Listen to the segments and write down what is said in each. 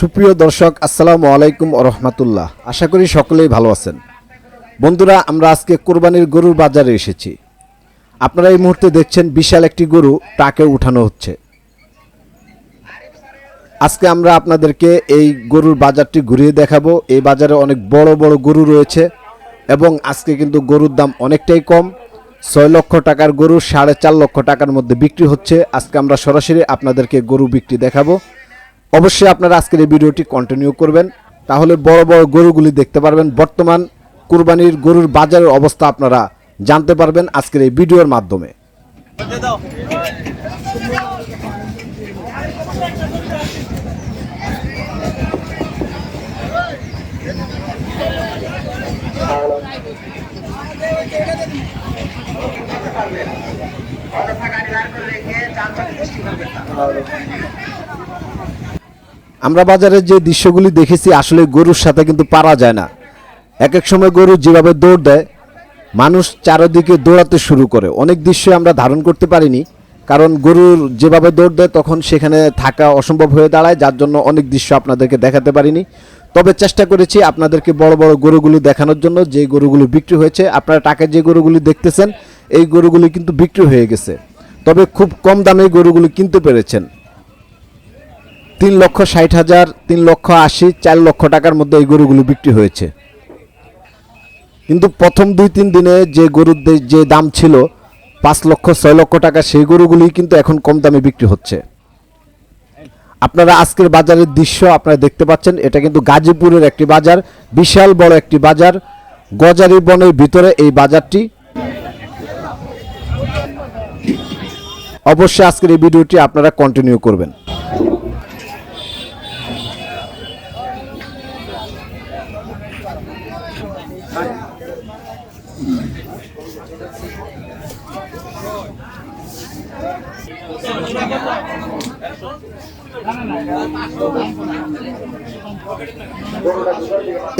সুপ্রিয় দর্শক, আসসালামু আলাইকুম রহমতুল্লাহ। আশা করি সকলেই ভালো আছেন। বন্ধুরা, আমরা আজকে কোরবানির গরুর বাজারে এসেছি। আপনারা এই মুহূর্তে দেখছেন বিশাল একটি গরু ট্রাকে উঠানো হচ্ছে। আজকে আমরা আপনাদেরকে এই গরুর বাজারটি ঘুরিয়ে দেখাবো। এই বাজারে অনেক বড় বড় গরু রয়েছে এবং আজকে কিন্তু গরুর দাম অনেকটাই কম। ছয় লক্ষ টাকার গরু সাড়ে চার লক্ষ টাকার মধ্যে বিক্রি হচ্ছে। আজকে আমরা সরাসরি আপনাদেরকে গরু বিক্রি দেখাবো। অবশ্যই আপনারা আজকের এই ভিডিওটি কন্টিনিউ করবেন। তাহলে বড় বড় গরুগুলি দেখতে পারবেন। বর্তমান কুরবানির গরুর বাজারের অবস্থা আপনারা জানতে পারবেন আজকের এই ভিডিওর মাধ্যমে। আমরা বাজারে যে দৃশ্যগুলি দেখেছি, আসলে গরুর সাথে কিন্তু পারা যায় না। এক এক সময় গরু যেভাবে দৌড় দেয়, মানুষ চারদিকে দৌড়াতে শুরু করে। অনেক দৃশ্য আমরা ধারণ করতে পারিনি, কারণ গরুর যেভাবে দৌড় দেয়, তখন সেখানে থাকা অসম্ভব হয়ে দাঁড়ায়, যার জন্য অনেক দৃশ্য আপনাদেরকে দেখাতে পারিনি। তবে চেষ্টা করেছি আপনাদেরকে বড় বড় গরুগুলি দেখানোর জন্য, যে গরুগুলো বিক্রি হয়েছে। আপনারা টাকায় যে গরুগুলি দেখতেছেন, এই গরুগুলি কিন্তু বিক্রি হয়ে গেছে। তবে খুব কম দামে গরুগুলি কিনতে পেরেছেন। তিন লক্ষ ষাট হাজার, তিন লক্ষ আশি, চার লক্ষ টাকার মধ্যে এই গরুগুলো বিক্রি হয়েছে। কিন্তু প্রথম দুই, তিন দিনে যে গরুর যে দাম ছিল, পাঁচ লক্ষ, ছয় লক্ষ টাকা, সেই গরুগুলি কিন্তু এখন কম দামে বিক্রি হচ্ছে। আপনারা আজকের বাজারের দৃশ্য আপনারা দেখতে পাচ্ছেন, এটা কিন্তু গাজীপুরের একটি বাজার, বিশাল বড় একটি বাজার। গজারি বনের ভিতরে এই বাজারটি। অবশ্যই আজকের এই ভিডিওটি আপনারা কন্টিনিউ করবেন।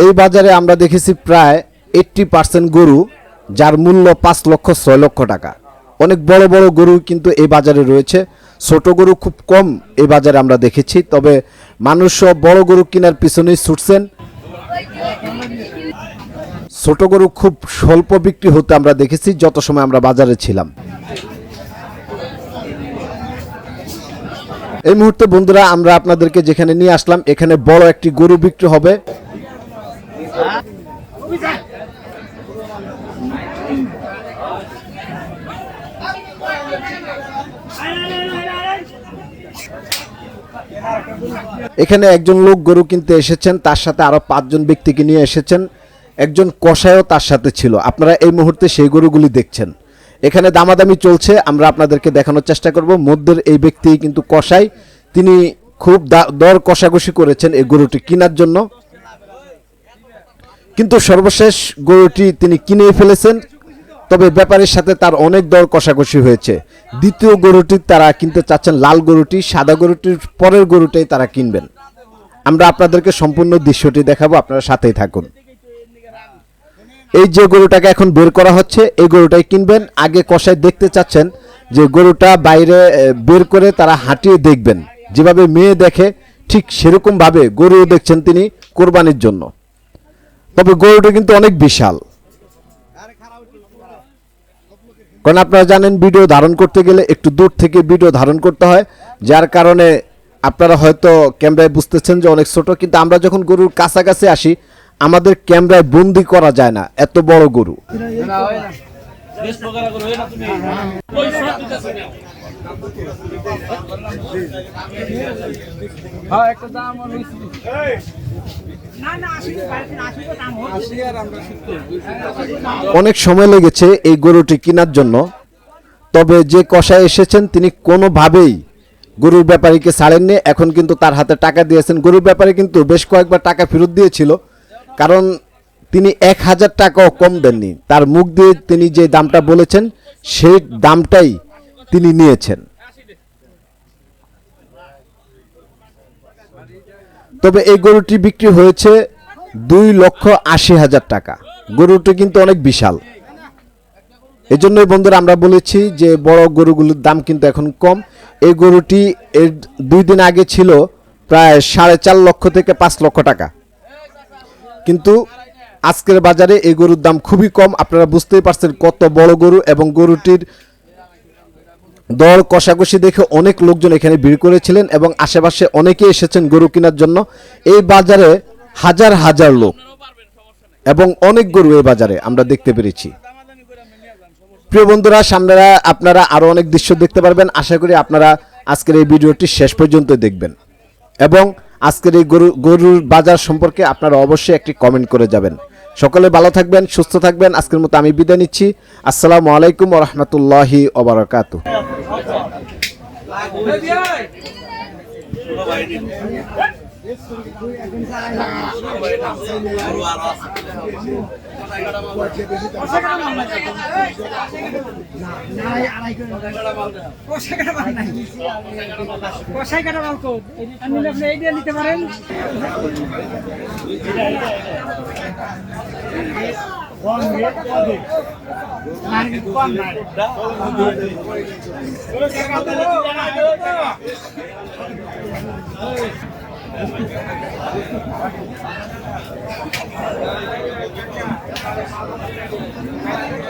এই বাজারে আমরা দেখেছি প্রায় এইট্টি পার্সেন্ট গরু, যার মূল্য পাঁচ লক্ষ, ছয় লক্ষ টাকা। অনেক বড় বড় গরু কিন্তু এই বাজারে রয়েছে। ছোট গরু খুব কম এই বাজারে আমরা দেখেছি, তবে মানুষ সব বড় গরু কেনার পিছনেই ছুটছেন। ছোট গরু খুব স্বল্প বিক্রি হতে আমরা দেখেছি, যত সময় আমরা বাজারে ছিলাম। এই মুহূর্তে বন্ধুরা, আমরা আপনাদেরকে যেখানে নিয়ে আসলাম, এখানে বড় একটি গরু বিক্রি হবে। এখানে একজন লোক গরু কিনতে এসেছেন, তার সাথে আরও পাঁচজন ব্যক্তিকে নিয়ে এসেছেন। একজন কষায়ও তার সাথে ছিল। আপনারা এই মুহূর্তে সেই গরুগুলি দেখছেন। এখানে দামাদামি চলছে, আমরা আপনাদেরকে দেখানোর চেষ্টা করব। মধ্যের এই ব্যক্তি কিন্তু কষাই তিনি খুব দর কষাকষি করেছেন এই গরুটি কেনার জন্য। কিন্তু সর্বশেষ গরুটি তিনি কিনে ফেলেছেন, তবে ব্যাপারের সাথে তার অনেক দর কষাকষি হয়েছে। দ্বিতীয় গরুটি তারা কিনতে চাচ্ছেন, লাল গরুটি, সাদা গরুটির পরের গরুটাই তারা কিনবেন। আমরা আপনাদেরকে সম্পূর্ণ দৃশ্যটি দেখাবো, আপনারা সাথেই থাকুন। এই যে গরুটাকে এখন বের করা হচ্ছে, এই গরুটাই কিনবেন। আগে কষাই দেখতে চাচ্ছেন যে গরুটা বাইরে বের করে তারা হাঁটিয়ে দেখবেন। যেভাবে মেয়ে দেখে, ঠিক সেরকম ভাবে গরুও দেখছেন তিনি কোরবানির জন্য। তবে গরুটা কিন্তু অনেক বিশাল। কারণ আপনারা জানেন, ভিডিও ধারণ করতে গেলে একটু দূর থেকে ভিডিও ধারণ করতে হয়। যার কারণে আপনারা হয়তো ক্যামেরায় বুঝতেছেন যে অনেক ছোট, কিন্তু আমরা যখন গরুর কাছাকাছি আসি আমাদের ক্যামেরায় বন্দি করা যায় না, এত বড় গরু। অনেক সময় লেগেছে এই গরুটি কেনার জন্য, তবে যে কষায় এসেছেন তিনি কোনোভাবেই গরুর ব্যাপারীকে ছাড়েননি। এখন কিন্তু তার হাতে টাকা দিয়েছেন। গরুর ব্যাপারে কিন্তু বেশ কয়েকবার টাকা ফেরত দিয়েছিল। কারণ তিনি এক হাজার টাকাও কম দেননি। তার মুখ দিয়ে তিনি যে দামটা বলেছেন, সেই দামটাই তিনি নিয়েছেন। তবে এই গরুটি বিক্রি হয়েছে দুই লক্ষ আশি হাজার টাকা। গরুটি কিন্তু অনেক বিশাল। এই জন্যই বন্ধুরা আমরা বলেছি যে বড় গরুগুলোর দাম কিন্তু এখন কম। এই গরুটি এর দুই দিন আগে ছিল প্রায় সাড়ে চার লক্ষ থেকে পাঁচ লক্ষ টাকা। কিন্তু আজকের বাজারে এই গরুর দাম খুবই কম। আপনারা বুঝতেই পারছেন কত বড় গরু এবং গরুটির দর কষাকষি দেখে অনেক লোকজন এখানে ভিড় করেছিলেন এবং আশেপাশে অনেকে এসেছেন গরু কেনার জন্য। এই বাজারে হাজার হাজার লোক এবং অনেক গরু এই বাজারে আমরা দেখতে পেরেছি। প্রিয় বন্ধুরা সামনেরা আপনারা আরও অনেক দৃশ্য দেখতে পারবেন। আশা করি আপনারা আজকের এই ভিডিওটি শেষ পর্যন্ত দেখবেন। এবং আজকের এই গরু গরুর বাজার সম্পর্কে আপনারা অবশ্যই একটি কমেন্ট করে যাবেন। সকলে ভালো থাকবেন, সুস্থ থাকবেন। আজকের মতো আমি বিদায় নিচ্ছি। আসসালামু আলাইকুম রহমতুল্লাহি ওবরাকাতু Thank নাই কষাই কাটা মাল কো আপনি এই দিয়ে নিতে পারেন Thank you.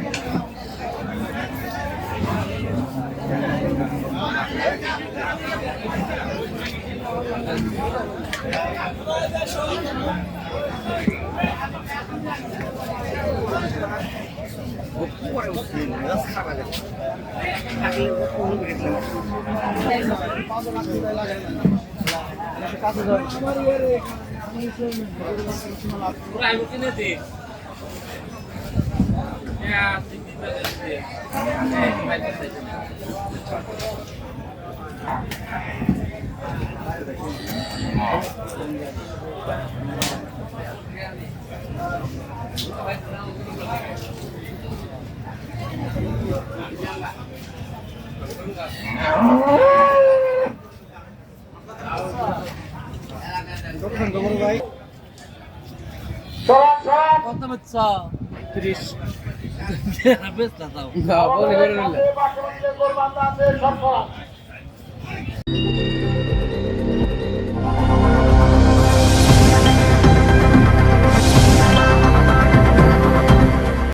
Yeah, কত বাচ্চা ত্রিশ বেশ না তাও বলে করে নিলে